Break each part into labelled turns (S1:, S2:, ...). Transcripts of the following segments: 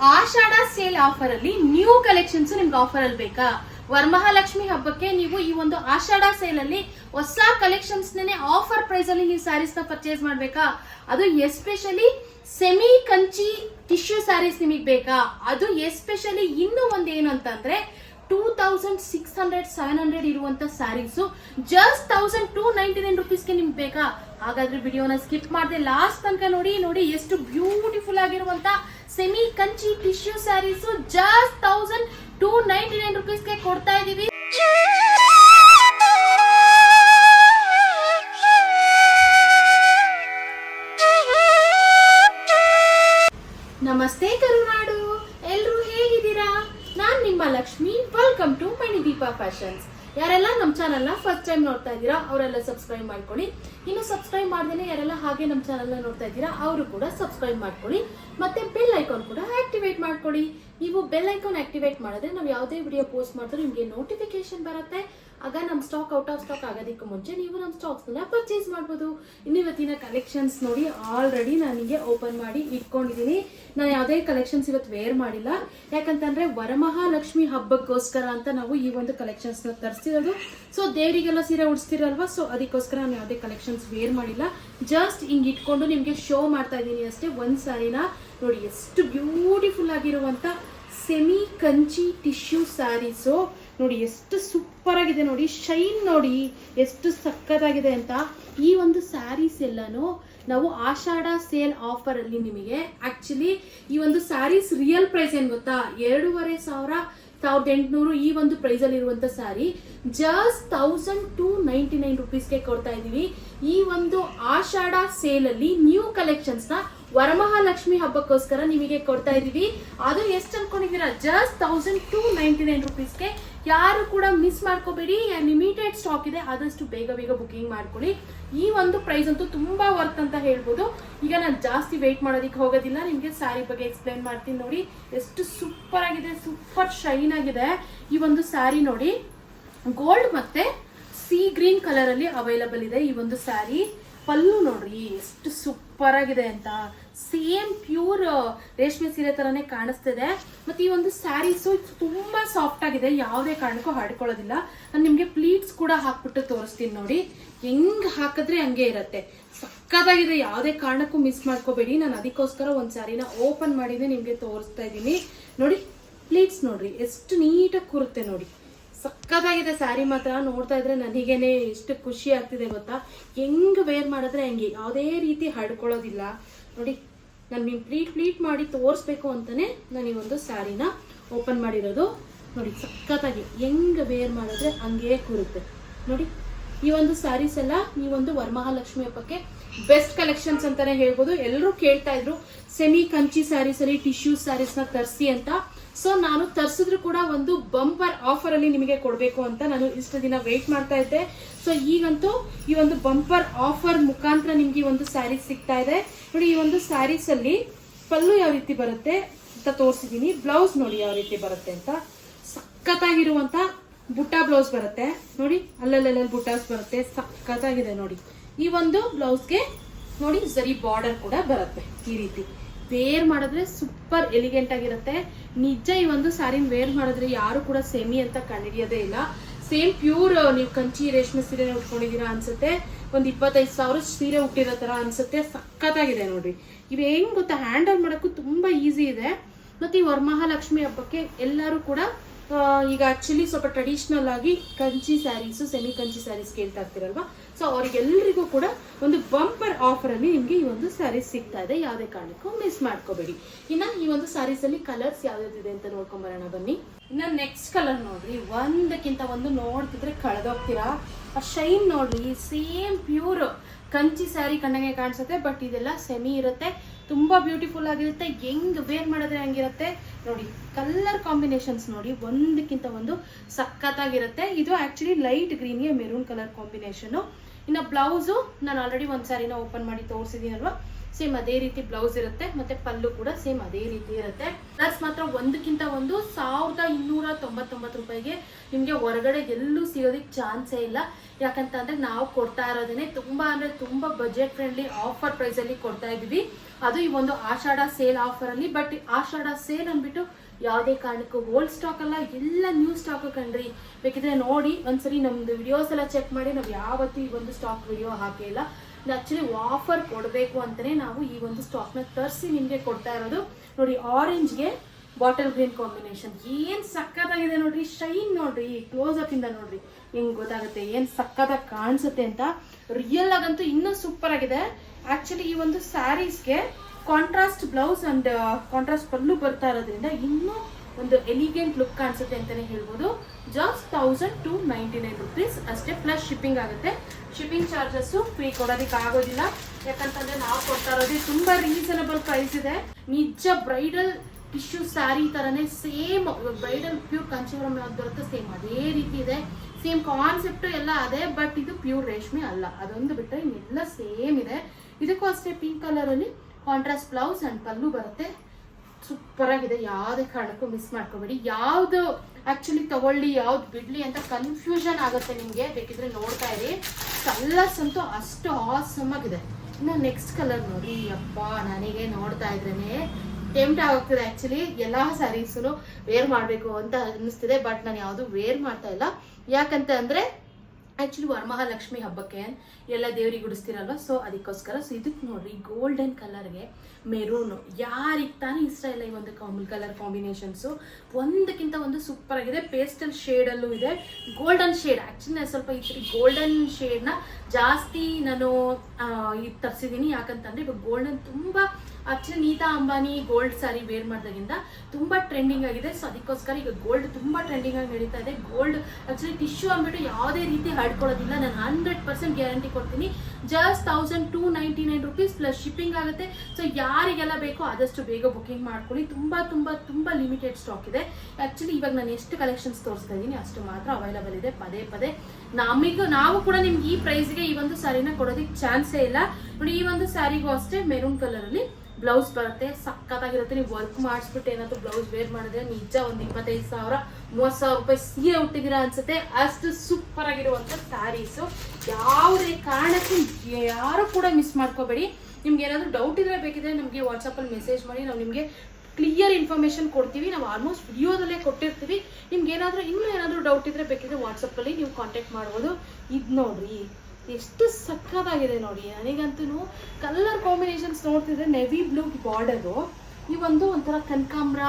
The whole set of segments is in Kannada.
S1: ಆಷಾಢ ಸೇಲ್ ಆಫರ್ ಅಲ್ಲಿ ನ್ಯೂ ಕಲೆಕ್ಷನ್ಸ್ ನಿಮ್ಗೆ ಆಫರ್ ಅಲ್ಲಿ ಬೇಕಾ? ವರಮಹಾಲಕ್ಷ್ಮಿ ಹಬ್ಬಕ್ಕೆ ನೀವು ಈ ಒಂದು ಆಷಾಢ ಸೇಲ್ ಅಲ್ಲಿ ಹೊಸ ಕಲೆಕ್ಷನ್ಸ್ ಆಫರ್ ಪ್ರೈಸ್ ಅಲ್ಲಿ ನೀವು ಸ್ಯಾರೀಸ್ನ ಪರ್ಚೇಸ್ ಮಾಡ್ಬೇಕಾ? ಅದು especially semi Kanchi tissue sarees ನಿಮಗೆ ಬೇಕಾ? ಅದು ಎಸ್ಪೆಷಲಿ ಇನ್ನೂ ಒಂದು ಏನು ಅಂತಂದ್ರೆ two thousand six hundred seven hundred ಇರುವಂತ sarees just thousand two ninety nine ರುಪೀಸ್ಗೆ ನಿಮ್ಗೆ ಬೇಕಾ? ಹಾಗಾದ್ರೆ ವಿಡಿಯೋನ ಸ್ಕಿಪ್ ಮಾಡಿದೆ. ಲಾಸ್ಟ್ ತನಕ ನೋಡಿ ನೋಡಿ ಎಷ್ಟು ಬ್ಯೂಟಿಫುಲ್ ಆಗಿರುವಂತ semi Kanchi tissue sarees just thousand two ninety nine ರುಪೀಸ್ಗೆ ಕೊಡ್ತಾ ಇದೀವಿ. ಫ್ಯಾಷನ್ಸ್ ಯಾರೆಲ್ಲ ನಮ್ಮ ಚಾನಲ್ನ ಫಸ್ಟ್ ಟೈಮ್ ನೋಡ್ತಾ ಇದ್ದೀರಾ, ಅವರೆಲ್ಲ ಸಬ್ಸ್ಕ್ರೈಬ್ ಮಾಡ್ಕೊಳ್ಳಿ. ಇನ್ನು ಸಬ್ಸ್ಕ್ರೈಬ್ ಮಾಡ್ದೇನೆ ಯಾರೆಲ್ಲ ಹಾಗೆ ನಮ್ಮ ಚಾನಲ್ನ ನೋಡ್ತಾ ಇದ್ದೀರಾ, ಅವರು ಕೂಡ ಸಬ್ಸ್ಕ್ರೈಬ್ ಮಾಡ್ಕೊಳ್ಳಿ. ಮತ್ತೆ ಬೆಲ್ ಐಕಾನ್ ಕೂಡ ಆಕ್ಟಿವೇಟ್ ಮಾಡ್ಕೊಳ್ಳಿ. ನೀವು ಬೆಲ್ ಐಕಾನ್ ಆಕ್ಟಿವೇಟ್ ಮಾಡಿದ್ರೆ ನಾವು ಯಾವುದೇ ವಿಡಿಯೋ ಪೋಸ್ಟ್ ಮಾಡಿದ್ರೆ ನಿಮಗೆ ನೋಟಿಫಿಕೇಶನ್ ಬರುತ್ತೆ. ಆಗ ನಮ್ಮ ಸ್ಟಾಕ್ ಔಟ್ ಆಫ್ ಸ್ಟಾಕ್ ಆಗೋದಕ್ಕೆ ಮುಂಚೆ ನೀವು ನಮ್ಮ ಸ್ಟಾಕ್ಸ್ನ ಪರ್ಚೇಸ್ ಮಾಡ್ಬೋದು. ಇನ್ನಿವತ್ತಿನ ಕಲೆಕ್ಷನ್ಸ್ ನೋಡಿ ಆಲ್ರೆಡಿ ನನಗೆ ಓಪನ್ ಮಾಡಿ ಇಟ್ಕೊಂಡಿದ್ದೀನಿ ನಾನು ಯಾವುದೇ ಕಲೆಕ್ಷನ್ಸ್ ಇವತ್ತು ವೇರ್ ಮಾಡಿಲ್ಲ. ಯಾಕಂತಂದರೆ ವರಮಹಾಲಕ್ಷ್ಮಿ ಹಬ್ಬಕ್ಕೋಸ್ಕರ ಅಂತ ನಾವು ಈ ಒಂದು ಕಲೆಕ್ಷನ್ಸ್ನ ತರಿಸಿರೋದು. ಸೊ ದೇವರಿಗೆಲ್ಲ ಸೀರೆ ಉಡಿಸ್ತಿರಲ್ವಾ? ಸೊ ಅದಕ್ಕೋಸ್ಕರ ನಾನು ಯಾವುದೇ ಕಲೆಕ್ಷನ್ಸ್ ವೇರ್ ಮಾಡಿಲ್ಲ. ಜಸ್ಟ್ ಹಿಂಗೆ ಇಟ್ಕೊಂಡು ನಿಮಗೆ ಶೋ ಮಾಡ್ತಾ ಇದ್ದೀನಿ ಅಷ್ಟೇ. ಒಂದು ಸಾರಿನ ನೋಡಿ, ಎಷ್ಟು ಬ್ಯೂಟಿಫುಲ್ ಆಗಿರುವಂಥ ಸೆಮಿ ಕಂಚಿ ಟಿಶ್ಯೂ ಸ್ಯಾರೀಸು ನೋಡಿ, ಎಷ್ಟು ಸೂಪರ್ ಆಗಿದೆ ನೋಡಿ ಶೈನ್ ನೋಡಿ, ಎಷ್ಟು ಸಕ್ಕತ್ತಾಗಿದೆ ಅಂತ. ಈ ಒಂದು ಸ್ಯಾರೀಸ್ ಎಲ್ಲಾನು ನಾವು ಆಷಾಢ ಸೇಲ್ ಆಫರ್ ಅಲ್ಲಿ ನಿಮಗೆ ಆಕ್ಚುಲಿ ಈ ಒಂದು ಸ್ಯಾರೀಸ್ ರಿಯಲ್ ಪ್ರೈಸ್ ಏನ್ ಗೊತ್ತಾ? ಎರಡೂವರೆ ಸಾವಿರ, ಸಾವಿರದ ಎಂಟುನೂರು ಈ ಒಂದು ಪ್ರೈಸ್ ಅಲ್ಲಿ ಇರುವಂತ sari just thousand two ninety nine ರುಪೀಸ್ಗೆ ಕೊಡ್ತಾ ಇದೀವಿ ಈ ಒಂದು ಆಷಾಢ ಸೇಲ್ ಅಲ್ಲಿ ನ್ಯೂ ಕಲೆಕ್ಷನ್ಸ್ನ ವರಮಹಾಲಕ್ಷ್ಮಿ ಹಬ್ಬಕ್ಕೋಸ್ಕರ ನಿಮಗೆ ಕೊಡ್ತಾ ಇದೀವಿ ಅದು ಎಷ್ಟು ಅನ್ಕೊಂಡಿದ್ದೀರಾ? Just thousand two ninety nine ರುಪೀಸ್ಗೆ ಯಾರು ಕೂಡ ಮಿಸ್ ಮಾಡ್ಕೋಬೇಡಿ. ಲಿಮಿಟೆಡ್ ಸ್ಟಾಕ್ ಇದೆ. ಆದಷ್ಟು ಬೇಗ ಬೇಗ ಬುಕಿಂಗ್ ಮಾಡ್ಕೊಳ್ಳಿ. ಈ ಒಂದು ಪ್ರೈಸ್ ಅಂತೂ ತುಂಬಾ ವರ್ತ್ ಅಂತ ಹೇಳ್ಬೋದು. ಈಗ ನಾನು ಜಾಸ್ತಿ ವೆಯ್ಟ್ ಮಾಡೋದಕ್ಕೆ ಹೋಗೋದಿಲ್ಲ. ನಿಮಗೆ ಸ್ಯಾರಿ ಬಗ್ಗೆ ಎಕ್ಸ್ಪ್ಲೈನ್ ಮಾಡ್ತೀನಿ ನೋಡಿ. ಎಷ್ಟು ಸೂಪರ್ ಆಗಿದೆ ಸೂಪರ್ ಶೈನ್ ಆಗಿದೆ. ಈ ಒಂದು ಸ್ಯಾರಿ ನೋಡಿ. ಗೋಲ್ಡ್ ಮತ್ತೆ ಸಿ ಗ್ರೀನ್ ಕಲರ್ ಅಲ್ಲಿ ಅವೈಲಬಲ್ ಇದೆ ಈ ಒಂದು ಸ್ಯಾರಿ ಪಲ್ಲು ನೋಡ್ರಿ, ಎಷ್ಟು ಸೂಪರ್ ಆಗಿದೆ ಅಂತ. ಸೇಮ್ ಪ್ಯೂರ್ ರೇಷ್ಮೆ ಸೀರೆ ತರನೇ ಕಾಣಿಸ್ತಿದೆ. ಮತ್ತೆ ಈ ಒಂದು ಸ್ಯಾರೀಸು ತುಂಬಾ ಸಾಫ್ಟ್ ಆಗಿದೆ. ಯಾವುದೇ ಕಾರಣಕ್ಕೂ ಹಾಡ್ಕೊಳ್ಳೋದಿಲ್ಲ. ನಾನು ನಿಮ್ಗೆ ಪ್ಲೀಟ್ಸ್ ಕೂಡ ಹಾಕ್ಬಿಟ್ಟು ತೋರಿಸ್ತೀನಿ ನೋಡಿ. ಹೆಂಗ್ ಹಾಕಿದ್ರೆ ಹಂಗೆ ಇರತ್ತೆ. ಸಕ್ಕತ್ತಾಗಿದೆ ಯಾವುದೇ ಕಾರಣಕ್ಕೂ ಮಿಸ್ ಮಾಡ್ಕೋಬೇಡಿ. ನಾನು ಅದಕ್ಕೋಸ್ಕರ ಒಂದು ಸ್ಯಾರಿನ ಓಪನ್ ಮಾಡಿನೇ ನಿಮ್ಗೆ ತೋರಿಸ್ತಾ ಇದ್ದೀನಿ. ನೋಡಿ ಪ್ಲೀಟ್ಸ್ ನೋಡ್ರಿ, ಎಷ್ಟು ನೀಟಾಗಿ ಕೂರುತ್ತೆ ನೋಡಿ. ಸಕ್ಕತ್ತಾಗಿದೆ ಸ್ಯಾರಿ ಮಾತ್ರ. ನೋಡ್ತಾ ಇದ್ರೆ ನನಗೇನೆ ಎಷ್ಟು ಖುಷಿ ಆಗ್ತಿದೆ ಗೊತ್ತಾ? ಹೆಂಗ್ ವೇರ್ ಮಾಡಿದ್ರೆ ಹೆಂಗೆ? ಯಾವುದೇ ರೀತಿ ಹಡ್ಕೊಳ್ಳೋದಿಲ್ಲ ನೋಡಿ, ನಾನು ನಿಮ್ಗೆ ಪ್ಲೀಟ್ ಪ್ಲೀಟ್ ಮಾಡಿ ತೋರಿಸ್ಬೇಕು ಅಂತಲೇ ನಾನು ಈ ಒಂದು ಸ್ಯಾರಿನ ಓಪನ್ ಮಾಡಿರೋದು. ನೋಡಿ, ಸಕ್ಕತ್ತಾಗಿ ಹೆಂಗ್ ವೇರ್ ಮಾಡಿದ್ರೆ ಹಂಗೆ ಕೂರುತ್ತೆ. ನೋಡಿ, ಈ ಒಂದು ಸ್ಯಾರೀಸ್ ಎಲ್ಲ ಈ ಒಂದು ವರಮಹಾಲಕ್ಷ್ಮಿ ಹಬ್ಬಕ್ಕೆ ಬೆಸ್ಟ್ ಕಲೆಕ್ಷನ್ಸ್ ಅಂತಾನೆ ಹೇಳ್ಬೋದು. ಎಲ್ಲರೂ ಕೇಳ್ತಾ ಇದ್ರು, ಸೆಮಿ ಕಂಚಿ ಸ್ಯಾರೀಸಲ್ಲಿ ಟಿಶ್ಯೂ ಸ್ಯಾರೀಸ್ನ ತರಿಸಿ ಅಂತ. ಸೊ ನಾನು ತರಿಸಿದ್ರು ಕೂಡ ಒಂದು ಬಂಪರ್ ಆಫರ್ ಅಲ್ಲಿ ನಿಮಗೆ ಕೊಡಬೇಕು ಅಂತ ನಾನು ಇಷ್ಟು ದಿನ ವೇಟ್ ಮಾಡ್ತಾ ಇದ್ದೆ. ಸೊ ಈಗಂತೂ ಈ ಒಂದು ಬಂಪರ್ ಆಫರ್ ಮುಖಾಂತರ ನಿಮ್ಗೆ ಈ ಒಂದು ಸ್ಯಾರೀಸ್ ಸಿಗ್ತಾ ಇದೆ. ನೋಡಿ, ಈ ಒಂದು ಸ್ಯಾರೀಸ್ ಅಲ್ಲಿ ಪಲ್ಲು ಯಾವ ರೀತಿ ಬರುತ್ತೆ ಅಂತ ತೋರಿಸಿದೀನಿ ಬ್ಲೌಸ್ ನೋಡಿ ಯಾವ ರೀತಿ ಬರುತ್ತೆ ಅಂತ. ಸಖತ್ತಾಗಿರುವಂತ ಬುಟ್ಟ ಬ್ಲೌಸ್ ಬರುತ್ತೆ. ನೋಡಿ ಅಲ್ಲಲ್ಲಲ್ಲಿ ಬುಟ್ಟಾಸ್ ಬರುತ್ತೆ. ಸಖತ್ತಾಗಿದೆ ನೋಡಿ. ಈ ಒಂದು ಬ್ಲೌಸ್ಗೆ ನೋಡಿ ಸರಿ ಬಾರ್ಡರ್ ಕೂಡ ಬರುತ್ತೆ ಈ ರೀತಿ. ವೇರ್ ಮಾಡಿದ್ರೆ ಸೂಪರ್ ಎಲಿಗೆಂಟ್ ಆಗಿರುತ್ತೆ. ನಿಜ ಈ ಒಂದು ಸ್ಯಾರಿನ ವೇರ್ ಮಾಡಿದ್ರೆ ಯಾರು ಕೂಡ ಸೆಮಿ ಅಂತ ಕಂಡಿಡಿಯೋದೇ ಇಲ್ಲ. ಸೇಮ್ ಪ್ಯೂರ್ ನೀವು ಕಂಚಿ ರೇಷ್ಮೆ ಸೀರೆ ಉಟ್ಕೊಂಡಿದ್ದೀರಾ ಅನ್ಸುತ್ತೆ. ಒಂದು ಇಪ್ಪತ್ತೈದು ಸಾವಿರ ಸೀರೆ ಉಟ್ಟಿರೋ ತರ ಅನ್ಸುತ್ತೆ. ಸಖತ್ತಾಗಿದೆ ನೋಡ್ರಿ ಇವು ಹೆಂಗ್ ಗೊತ್ತಾ? ಹ್ಯಾಂಡಲ್ ಮಾಡೋಕ್ಕೂ ತುಂಬಾ ಈಸಿ ಇದೆ. ಮತ್ತೆ ಈ ವರಮಹಾಲಕ್ಷ್ಮಿ ಹಬ್ಬಕ್ಕೆ ಎಲ್ಲರೂ ಕೂಡ ಈಗ ಆಕ್ಚುಲಿ ಸ್ವಲ್ಪ ಟ್ರೆಡಿಷನಲ್ ಆಗಿ ಕಂಚಿ ಸ್ಯಾರೀಸು ಸೆಮಿ ಕಂಚಿ ಸ್ಯಾರೀಸ್ ಕೇಳ್ತಾ ಇರ್ತೀರಲ್ವಾ? ಸೊ ಅವ್ರಿಗೆಲ್ಲರಿಗೂ ಕೂಡ ಒಂದು ಬಂಪರ್ ಆಫರ್ ಅಲ್ಲಿ ನಿಮ್ಗೆ ಈ ಒಂದು ಸ್ಯಾರೀಸ್ ಸಿಗ್ತಾ ಇದೆ. ಯಾವುದೇ ಕಾರಣಕ್ಕೂ ಮಿಸ್ ಮಾಡ್ಕೋಬೇಡಿ. ಇನ್ನ ಈ ಒಂದು ಸ್ಯಾರೀಸ್ ಅಲ್ಲಿ ಕಲರ್ಸ್ ಯಾವ್ದಾವ್ದಿದೆ ಅಂತ ನೋಡ್ಕೊಂಬರೋಣ, ಬನ್ನಿ. ಇನ್ನ ನೆಕ್ಸ್ಟ್ ಕಲರ್ ನೋಡ್ರಿ. ಒಂದಕ್ಕಿಂತ ಒಂದು ನೋಡ್ತಿದ್ರೆ ಕಳೆದೋಗ್ತೀರಾ? ಆ ಶೈನ್ ನೋಡ್ರಿ. ಸೇಮ್ ಪ್ಯೂರ್ ಕಂಚಿ ಸ್ಯಾರಿ ಕಂಡಂಗೆ ಕಾಣಿಸುತ್ತೆ ಬಟ್ ಇದೆಲ್ಲ ಸೆಮಿ ಇರುತ್ತೆ. ತುಂಬಾ ಬ್ಯೂಟಿಫುಲ್ ಆಗಿರುತ್ತೆ. ಹೆಂಗ್ ವೇರ್ ಮಾಡಿದ್ರೆ ಹಂಗಿರುತ್ತೆ? ನೋಡಿ ಕಲರ್ ಕಾಂಬಿನೇಷನ್ಸ್ ನೋಡಿ, ಒಂದಕ್ಕಿಂತ ಒಂದು ಸಖತ್ತಾಗಿರುತ್ತೆ. ಇದು ಆಕ್ಚುಲಿ ಲೈಟ್ ಗ್ರೀನ್ಗೆ ಮೆರೂನ್ ಕಲರ್ ಕಾಂಬಿನೇಷನ್ ಇನ್ನು ಬ್ಲೌಸು ನಾನು ಆಲ್ರೆಡಿ ಒಂದು ಸಾರಿನ ಓಪನ್ ಮಾಡಿ ತೋರಿಸಿದ್ದೀನಲ್ವಾ ಸೇಮ್ ಅದೇ ರೀತಿ ಬ್ಲೌಸ್ ಇರುತ್ತೆ, ಮತ್ತೆ ಪಲ್ಲು ಕೂಡ ಸೇಮ್ ಅದೇ ರೀತಿ ಇರುತ್ತೆ. ಪ್ಲಸ್ ಮಾತ್ರ ಒಂದಕ್ಕಿಂತ ಒಂದು ಸಾವಿರದ ಇನ್ನೂರ ತೊಂಬತ್ತೊಂಬತ್ತು ರೂಪಾಯಿಗೆ ನಿಮಗೆ ಹೊರಗಡೆ ಎಲ್ಲೂ ಸಿಗೋದಕ್ಕೆ ಚಾನ್ಸೇ ಇಲ್ಲ. ಯಾಕಂತಂದ್ರೆ ನಾವು ಕೊಡ್ತಾ ಇರೋದನ್ನೇ ತುಂಬಾ ಅಂದ್ರೆ ತುಂಬಾ ಬಜೆಟ್ ಫ್ರೆಂಡ್ಲಿ ಆಫರ್ ಪ್ರೈಸ್ ಅಲ್ಲಿ ಕೊಡ್ತಾ ಇದೀವಿ ಅದು ಈ ಒಂದು ಆಷಾಢ ಸೇಲ್ ಆಫರ್ ಅಲ್ಲಿ ಬಟ್ ಆಷಾಢ ಸೇಲ್ ಅಂದ್ಬಿಟ್ಟು ಯಾವುದೇ ಕಾರಣಕ್ಕೂ ಓಲ್ಡ್ ಸ್ಟಾಕ್ ಅಲ್ಲ, ಎಲ್ಲ ನ್ಯೂ ಸ್ಟಾಕ್ ಕಣ್ರಿ. ಬೇಕಿದ್ರೆ ನೋಡಿ, ಒಂದ್ಸರಿ ನಮ್ದು ವಿಡಿಯೋಸ್ ಎಲ್ಲ ಚೆಕ್ ಮಾಡಿ, ನಾವು ಯಾವತ್ತೂ ಈ ಒಂದು ಸ್ಟಾಕ್ ವಿಡಿಯೋ ಹಾಕಿಲ್ಲ ಆಕ್ಚುಲಿ ಆಫರ್ ಕೊಡಬೇಕು ಅಂತಾನೆ ನಾವು ಈ ಒಂದು ಸ್ಟಾಕ್ನ ತರಿಸಿ ನಿಮಗೆ ಕೊಡ್ತಾ ಇರೋದು. ನೋಡಿ ಆರೆಂಜ್ಗೆ ಬಾಟಲ್ ಗ್ರೀನ್ ಕಾಂಬಿನೇಷನ್ ಏನ್ ಸಕ್ಕತ್ತಾಗಿದೆ ನೋಡ್ರಿ ಶೈನ್ ನೋಡ್ರಿ ಕ್ಲೋಸ್ ಅಪ್ ಇಂದ ನೋಡ್ರಿ. ಹಿಂಗ್ ಗೊತ್ತಾಗುತ್ತೆ, ಏನ್ ಸಕ್ಕತ್ತಾಗಿ ಕಾಣಿಸುತ್ತೆ ಅಂತ ರಿಯಲ್ ಆಗಂತೂ ಇನ್ನೂ ಸೂಪರ್ ಆಗಿದೆ. ಆಕ್ಚುಲಿ ಈ ಒಂದು ಸ್ಯಾರೀಸ್ಗೆ contrast blouse and contrast pallu ಬರ್ತಾ ಇರೋದ್ರಿಂದ ಇನ್ನೂ ಒಂದು ಎಲಿಗೆಂಟ್ ಲುಕ್ ಕಾಣಿಸುತ್ತೆ ಅಂತಾನೆ ಹೇಳ್ಬೋದು. Just thousand two ninety nine rupees ಅಷ್ಟೇ ಪ್ಲಸ್ ಶಿಪ್ಪಿಂಗ್ ಆಗುತ್ತೆ. ಶಿಪ್ಪಿಂಗ್ ಚಾರ್ಜಸ್ಸು ಫ್ರೀ ಕೊಡೋದಕ್ಕೆ ಆಗೋದಿಲ್ಲ. ಯಾಕಂತಂದ್ರೆ ನಾವು ಕೊಡ್ತಾ ಇರೋದು ತುಂಬ ರೀಸನಬಲ್ ಪ್ರೈಸ್ ಇದೆ. ನಿಜ ಬ್ರೈಡಲ್ ಟಿಶ್ಯೂ ಸ್ಯಾರಿ ಥರನೇ ಸೇಮ್ ಬ್ರೈಡಲ್ ಪ್ಯೂರ್ ಕಾಂಚೀವರಂ ಯಾವ್ದು ಬರುತ್ತೆ ಸೇಮ್ ಅದೇ ರೀತಿ ಇದೆ. ಸೇಮ್ ಕಾನ್ಸೆಪ್ಟ್ ಎಲ್ಲ ಅದೇ ಬಟ್ ಇದು ಪ್ಯೂರ್ ರೇಷ್ಮೆ ಅಲ್ಲ. ಅದೊಂದು ಬಿಟ್ಟರೆ ಇನ್ನೆಲ್ಲ ಸೇಮ್ ಇದೆ. ಇದಕ್ಕೂ ಅಷ್ಟೇ ಪಿಂಕ್ ಕಲರಲ್ಲಿ ಕಾಂಟ್ರಾಸ್ಟ್ ಬ್ಲೌಸ್ ಅಂಡ್ ಪಲ್ಲು ಬರುತ್ತೆ. ಸೂಪರ್ ಆಗಿದೆ. ಯಾವುದೇ ಕಾರಣಕ್ಕೂ ಮಿಸ್ ಮಾಡ್ಕೋಬೇಡಿ. ಯಾವ್ದು ಆಕ್ಚುಲಿ ತಗೊಳ್ಳಿ, ಯಾವ್ದು ಬಿಡ್ಲಿ ಅಂತ ಕನ್ಫ್ಯೂಷನ್ ಆಗುತ್ತೆ ನಿಮಗೆ. ಬೇಕಿದ್ರೆ ನೋಡ್ತಾ ಇರಿ. ಕಲರ್ಸ್ ಅಂತೂ ಅಷ್ಟು ಆಸಮ್ ಆಗಿದೆ. ಇನ್ನು ನೆಕ್ಸ್ಟ್ ಕಲರ್ ನೋಡಿ. ಅಪ್ಪ ನನಗೆ ನೋಡ್ತಾ ಇದ್ರೇನೆ ಟೆಂಪ್ಟ್ ಆಗೋಗ್ತಿದೆ ಆಕ್ಚುಲಿ ಎಲ್ಲಾ ಸ್ಯಾರೀಸು ವೇರ್ ಮಾಡಬೇಕು ಅಂತ ಅನ್ನಿಸ್ತಿದೆ ಬಟ್ ನಾನು ಯಾವುದು ವೇರ್ ಮಾಡ್ತಾ ಇಲ್ಲ. ಯಾಕಂತ ಅಂದ್ರೆ ಆಕ್ಚುಲಿ ವರಮಹಾಲಕ್ಷ್ಮಿ ಹಬ್ಬಕ್ಕೆ ಎಲ್ಲ ದೇವ್ರಿಗೆ ಗುಡಿಸ್ತಿರಲ್ವ ಸೊ ಅದಕ್ಕೋಸ್ಕರ ಸೊ ಇದಕ್ಕೆ ನೋಡ್ರಿ ಗೋಲ್ಡನ್ ಕಲರ್ಗೆ ಮೆರೂನು ಯಾರಿಗೆ ತಾನೇ ಇಷ್ಟ ಇಲ್ಲ ಈ ಒಂದು ಕಲರ್ ಕಾಂಬಿನೇಷನ್ಸು ಒಂದಕ್ಕಿಂತ ಒಂದು ಸೂಪರ್ ಆಗಿದೆ. ಪೇಸ್ಟಲ್ ಶೇಡಲ್ಲೂ ಇದೆ. ಗೋಲ್ಡನ್ ಶೇಡ್ ಆ್ಯಕ್ಚುಲಿ ನಾನು ಸ್ವಲ್ಪ ಈ ಗೋಲ್ಡನ್ ಶೇಡ್ನ ಜಾಸ್ತಿ ನಾನು ಇದು ತರಿಸಿದ್ದೀನಿ ಯಾಕಂತಂದ್ರೆ, ಇವಾಗ ಗೋಲ್ಡನ್ ತುಂಬ actually Nita Ambani gold sari wear ಮಾಡಿದಾಗಿಂದ ತುಂಬಾ ಟ್ರೆಂಡಿಂಗ್ ಆಗಿದೆ. ಸೊ ಅದಕ್ಕೋಸ್ಕರ ಈಗ ಗೋಲ್ಡ್ ತುಂಬಾ ಟ್ರೆಂಡಿಂಗ್ ಆಗಿ ನಡೀತಾ ಇದೆ. ಗೋಲ್ಡ್ ಆಕ್ಚುಲಿ ಟಿಶ್ಯೂ ಅಂದ್ಬಿಟ್ಟು ಯಾವುದೇ ರೀತಿ ಹಾಡ್ಕೊಳ್ಳೋದಿಲ್ಲ. ನಾನು ಹಂಡ್ರೆಡ್ ಪರ್ಸೆಂಟ್ ಗ್ಯಾರಂಟಿ ಕೊಡ್ತೀನಿ. Just thousand two ninety nine rupees plus shipping ಆಗುತ್ತೆ. ಸೊ ಯಾರಿಗೆಲ್ಲ ಬೇಕೋ ಆದಷ್ಟು ಬೇಗ ಬುಕಿಂಗ್ ಮಾಡ್ಕೊಳ್ಳಿ. ತುಂಬಾ ತುಂಬಾ ತುಂಬಾ ಲಿಮಿಟೆಡ್ ಸ್ಟಾಕ್ ಇದೆ. ಆಕ್ಚುಲಿ ಇವಾಗ ನಾನು ಎಷ್ಟು ಕಲೆಕ್ಷನ್ಸ್ ತೋರಿಸ್ತಾ ಇದ್ದೀನಿ, ಅಷ್ಟು ಮಾತ್ರ ಅವೈಲಬಲ್ ಇದೆ. ಪದೇ ಪದೇ. ನಮಗೂ, ನಾವು ಕೂಡ ನಿಮ್ಗೆ ಈ ಪ್ರೈಸ್ಗೆ ಈ ಒಂದು ಸ್ಯಾರಿನ ಕೊಡೋದಕ್ಕೆ ಚಾನ್ಸೇ ಇಲ್ಲ. ನೋಡಿ, ಈ ಒಂದು ಸ್ಯಾರಿಗೂ ಅಷ್ಟೇ ಮೆರೂನ್ ಕಲರ್ ಅಲ್ಲಿ ಬ್ಲೌಸ್ ಬರುತ್ತೆ ಸಕ್ಕತ್ತಾಗಿರುತ್ತೆ ನೀವು ವರ್ಕ್ ಮಾಡಿಸ್ಬಿಟ್ಟು ಏನಾದರೂ ಬ್ಲೌಸ್ ವೇರ್ ಮಾಡಿದ್ರೆ ನಿಜ ಒಂದು ಇಪ್ಪತ್ತೈದು ಸಾವಿರ, ಮೂವತ್ತು ಸಾವಿರ ರೂಪಾಯಿ ಸೀರೆ ಹುಟ್ಟಿದಿರಾ ಅನ್ಸುತ್ತೆ. ಅಷ್ಟು ಸೂಪರ್ ಆಗಿರುವಂತ ಸ್ಯಾರೀಸು ಯಾವುದೇ ಕಾರಣಕ್ಕೂ ಯಾರು ಕೂಡ ಮಿಸ್ ಮಾಡ್ಕೋಬೇಡಿ. ನಿಮ್ಗೆ ಏನಾದ್ರು ಡೌಟ್ ಇದ್ರೆ ಬೇಕಿದ್ರೆ ನಮಗೆ ವಾಟ್ಸಪ್ಪಲ್ಲಿ ಮೆಸೇಜ್ ಮಾಡಿ, ನಾವು ನಿಮಗೆ ಕ್ಲಿಯರ್ ಇನ್ಫಾರ್ಮೇಶನ್ ಕೊಡ್ತೀವಿ. ನಾವು ಆಲ್ಮೋಸ್ಟ್ ವಿಡಿಯೋದಲ್ಲೇ ಕೊಟ್ಟಿರ್ತೀವಿ. ನಿಮ್ಗೆ ಏನಾದರೂ, ಇನ್ನೂ ಏನಾದರೂ ಡೌಟ್ ಇದ್ರೆ ಬೇಕಿದ್ರೆ ವಾಟ್ಸಪ್ಪಲ್ಲಿ ನೀವು ಕಾಂಟ್ಯಾಕ್ಟ್ ಮಾಡ್ಬೋದು. ಇದು ನೋಡ್ರಿ. ಎಷ್ಟು ಸಕ್ಕತ್ತಾಗಿದೆ ನೋಡಿ. ನನಗಂತೂ ಕಲರ್ ಕಾಂಬಿನೇಷನ್ಸ್ ನೋಡ್ತಿದ್ರೆ ನೆವಿ ಬ್ಲೂ ಬಾರ್ಡರು ಒಂದು ಒಂಥರ ಕನಕಾಂಬ್ರ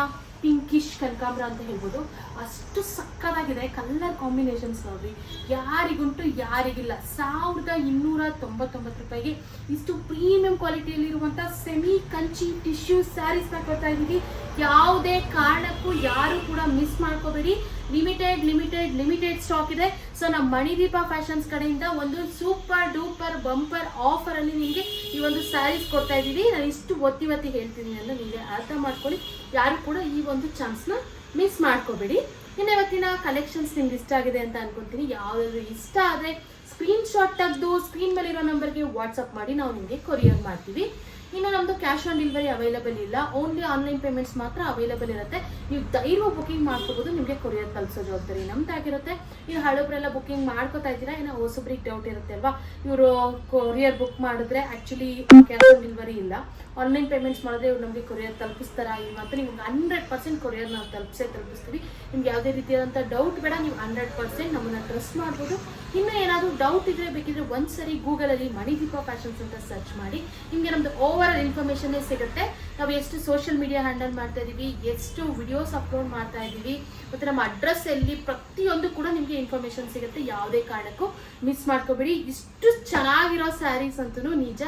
S1: ಪಿಂಕಿಶ್ ಕನಕಾಂಬ್ರ ಅಂತ ಹೇಳ್ಬೋದು. ಅಷ್ಟು ಸಕ್ಕತ್ತಾಗಿದೆ ಕಲರ್ ಕಾಂಬಿನೇಷನ್ಸ್ ನೋಡ್ರಿ ಯಾರಿಗುಂಟು ಯಾರಿಗಿಲ್ಲ. ಸಾವಿರದ ಇನ್ನೂರ ತೊಂಬತ್ತೊಂಬತ್ತು ರೂಪಾಯಿಗೆ ಇಷ್ಟು ಪ್ರೀಮಿಯಂ ಕ್ವಾಲಿಟಿಯಲ್ಲಿರುವಂಥ ಸೆಮಿ ಕಂಚಿ ಟಿಶ್ಯೂ ಸ್ಯಾರೀಸ್ನ ಕೊಡ್ತಾ ಇದ್ದೀವಿ. ಯಾವುದೇ ಕಾರಣಕ್ಕೂ ಯಾರು ಕೂಡ ಮಿಸ್ ಮಾಡ್ಕೋಬೇಡಿ. ಲಿಮಿಟೆಡ್ ಲಿಮಿಟೆಡ್ ಲಿಮಿಟೆಡ್ ಸ್ಟಾಕ್ ಇದೆ. ಸೊ ನಮ್ಮ ಮಣಿದೀಪ ಫ್ಯಾಷನ್ಸ್ ಕಡೆಯಿಂದ ಒಂದು ಸೂಪರ್ ಡೂಪರ್ ಬಂಪರ್ ಆಫರ್ ಅಲ್ಲಿ ನಿಮಗೆ ಈ ಒಂದು ಸ್ಯಾರೀಸ್ ಕೊಡ್ತಾ ಇದ್ದೀವಿ. ನಾನು ಇಷ್ಟು ಒತ್ತಿ ಒತ್ತಿ ಹೇಳ್ತೀನಿ ಅಂತ ನಿಮಗೆ ಅರ್ಥ ಮಾಡ್ಕೊಳ್ಳಿ. ಯಾರು ಕೂಡ ಈ ಒಂದು ಚಾನ್ಸ್ನ ಮಿಸ್ ಮಾಡ್ಕೋಬೇಡಿ. ಇನ್ನು ಇವತ್ತಿನ ಕಲೆಕ್ಷನ್ಸ್ ನಿಮ್ಗೆ ಇಷ್ಟ ಆಗಿದೆ ಅಂತ ಅನ್ಕೊಂತೀನಿ. ಯಾವ್ದಾದ್ರು ಇಷ್ಟ ಆದರೆ ಸ್ಕ್ರೀನ್ ಶಾಟ್ ತೆಗೆದು ಸ್ಕ್ರೀನ್ ಮೇಲಿರೋ ನಂಬರ್ಗೆ ವಾಟ್ಸಪ್ ಮಾಡಿ ನಾವು ನಿಮಗೆ ಕೊರಿಯರ್ ಮಾಡ್ತೀವಿ. ಇನ್ನು ನಮ್ಮದು ಕ್ಯಾಶ್ ಆನ್ ಡೆಲಿವರಿ ಅವೈಲಬಲ್ ಇಲ್ಲ. ಓನ್ಲಿ ಆನ್ಲೈನ್ ಪೇಮೆಂಟ್ಸ್ ಮಾತ್ರ ಅವೈಲಬಲ್ ಇರುತ್ತೆ. ನೀವು ಧೈರ್ಯ ಬುಕಿಂಗ್ ಮಾಡ್ಕೋಬೋದು, ನಿಮಗೆ ಕೊರಿಯರ್ ತಲುಪಿಸೋ ಜವಾಬ್ದಾರಿ ನಮ್ದಾಗಿರುತ್ತೆ ನೀವು ಹಳಬ್ರೆಲ್ಲ ಬುಕಿಂಗ್ ಮಾಡ್ಕೋತಾ ಇದ್ದೀರಾ? ಏನೋ ಹೊಸಬ್ರಿಗೆ ಡೌಟ್ ಇರುತ್ತೆ ಅಲ್ವಾ? ಇವರು ಕೊರಿಯರ್ ಬುಕ್ ಮಾಡಿದ್ರೆ ಆ್ಯಕ್ಚುಲಿ ಕ್ಯಾಶ್ ಆನ್ ಡೆಲಿವರಿ ಇಲ್ಲ. ಆನ್ಲೈನ್ ಪೇಮೆಂಟ್ಸ್ ಮಾಡಿದ್ರೆ ಇವ್ರು ನಮಗೆ ಕೊರಿಯರ್ ತಲುಪಿಸ್ತಾರಾ ಇಲ್ಲ ಅಂತ ನಿಮ್ಗೆ ಹಂಡ್ರೆಡ್ ಪರ್ಸೆಂಟ್ ಕೊರಿಯರ್ ನಾವು ತಲುಪಿಸೇ ತಲುಪಿಸ್ತೀವಿ. ನಿಮ್ಗೆ ಯಾವುದೇ ರೀತಿಯಾದಂಥ ಡೌಟ್ ಬೇಡ, ನೀವು ಹಂಡ್ರೆಡ್ ಪರ್ಸೆಂಟ್ ನಮ್ಮನ್ನು ಟ್ರಸ್ಟ್ ಮಾಡ್ಬೋದು. ಇನ್ನೂ ಏನಾದರೂ ಡೌಟ್ ಇದ್ರೆ ಬೇಕಿದ್ರೆ ಒಂದ್ಸರಿ ಗೂಗಲಲ್ಲಿ ಮಣಿದೀಪ ಫ್ಯಾಷನ್ಸ್ ಅಂತ ಸರ್ಚ್ ಮಾಡಿ. ನಿಮಗೆ ನಮ್ದು ಓವರ್ ಆಲ್ ಇನ್ಫಾರ್ಮೇಷನ್ನೇ ಸಿಗುತ್ತೆ. ನಾವು ಎಷ್ಟು ಸೋಷಿಯಲ್ ಮೀಡಿಯಾ ಹ್ಯಾಂಡಲ್ ಮಾಡ್ತಾ ಇದೀವಿ, ಎಷ್ಟು ವಿಡಿಯೋಸ್ ಅಪ್ಲೋಡ್ ಮಾಡ್ತಾ ಇದ್ದೀವಿ ಮತ್ತು ನಮ್ಮ ಅಡ್ರೆಸ್ ಎಲ್ಲಿ ಪ್ರತಿಯೊಂದು ಕೂಡ ನಿಮಗೆ ಇನ್ಫಾರ್ಮೇಶನ್ ಸಿಗುತ್ತೆ ಯಾವುದೇ ಕಾರಣಕ್ಕೂ. ಮಿಸ್ ಮಾಡ್ಕೋಬೇಡಿ. ಇಷ್ಟು ಚೆನ್ನಾಗಿರೋ ಸ್ಯಾರೀಸ್ ಅಂತೂ ನಿಜ.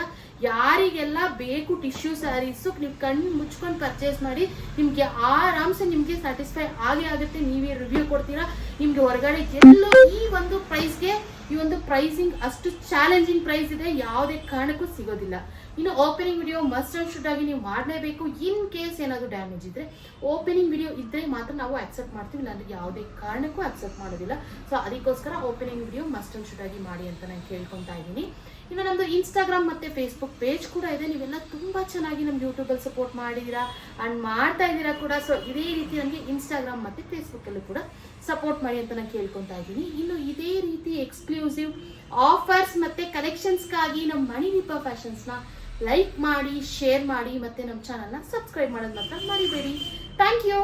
S1: ಯಾರಿಗೆಲ್ಲ ಬೇಕು ಟಿಶ್ಯೂ ಸ್ಯಾರೀಸು ನೀವು ಕಣ್ಣು ಮುಚ್ಕೊಂಡು ಪರ್ಚೇಸ್ ಮಾಡಿ, ನಿಮಗೆ ಆರಾಮ್ಸೆ ನಿಮಗೆ ಸ್ಯಾಟಿಸ್ಫೈ ಆಗೇ ಆಗುತ್ತೆ. ನೀವೇ ರಿವ್ಯೂ ಕೊಡ್ತೀರಾ. ನಿಮ್ಗೆ ಹೊರಗಡೆ ಎಲ್ಲೋ ಈ ಒಂದು ಪ್ರೈಸ್ಗೆ ಈ ಒಂದು ಪ್ರೈಸಿಂಗ್ ಅಷ್ಟು ಚಾಲೆಂಜಿಂಗ್ ಪ್ರೈಸ್ ಇದೆ, ಯಾವುದೇ ಕಾರಣಕ್ಕೂ ಸಿಗೋದಿಲ್ಲ. ಇನ್ನು opening video must and should ಆಗಿ ನೀವು ಮಾಡಲೇಬೇಕು. ಇನ್ ಕೇಸ್ ಏನಾದರೂ ಡ್ಯಾಮೇಜ್ ಇದ್ರೆ ಓಪನಿಂಗ್ ವಿಡಿಯೋ ಇದ್ದರೆ ಮಾತ್ರ ನಾವು ಅಕ್ಸೆಪ್ಟ್ ಮಾಡ್ತೀವಿ, ಇಲ್ಲಾಂದ್ರೆ ಯಾವುದೇ ಕಾರಣಕ್ಕೂ ಅಕ್ಸೆಪ್ಟ್ ಮಾಡೋದಿಲ್ಲ. ಸೊ ಅದಕ್ಕೋಸ್ಕರ opening video must and should ಆಗಿ ಮಾಡಿ ಅಂತ ನಾನು ಕೇಳ್ಕೊತಾ ಇದ್ದೀನಿ. ಇನ್ನು ನಮ್ಮದು ಇನ್ಸ್ಟಾಗ್ರಾಮ್ ಮತ್ತು ಫೇಸ್ಬುಕ್ ಪೇಜ್ ಕೂಡ ಇದೆ. ನೀವೆಲ್ಲ ತುಂಬ ಚೆನ್ನಾಗಿ ನಮ್ಮ ಯೂಟ್ಯೂಬಲ್ಲಿ ಸಪೋರ್ಟ್ ಮಾಡಿದ್ದೀರಾ ಆ್ಯಂಡ್ ಮಾಡ್ತಾ ಇದ್ದೀರಾ ಕೂಡ. ಸೊ ಇದೇ ರೀತಿ ನನಗೆ ಇನ್ಸ್ಟಾಗ್ರಾಮ್ ಮತ್ತು ಫೇಸ್ಬುಕ್ಕಲ್ಲೂ ಕೂಡ ಸಪೋರ್ಟ್ ಮಾಡಿ ಅಂತ ನಾನು ಕೇಳ್ಕೊತಾ ಇದ್ದೀನಿ. ಇನ್ನು ಇದೇ ರೀತಿ ಎಕ್ಸ್ಕ್ಲೂಸಿವ್ ಆಫರ್ಸ್ ಮತ್ತು ಕಲೆಕ್ಷನ್ಸ್ಗಾಗಿ ನಮ್ಮ ಮಣಿದೀಪ ಫ್ಯಾಷನ್ಸ್ನ ಲೈಕ್ ಮಾಡಿ ಶೇರ್ ಮಾಡಿ ಮತ್ತು ನಮ್ಮ ಚಾನಲ್ನ ಸಬ್ಸ್ಕ್ರೈಬ್ ಮಾಡೋದು ಮಾತ್ರ ಮರಿಬೇಡಿ. Thank you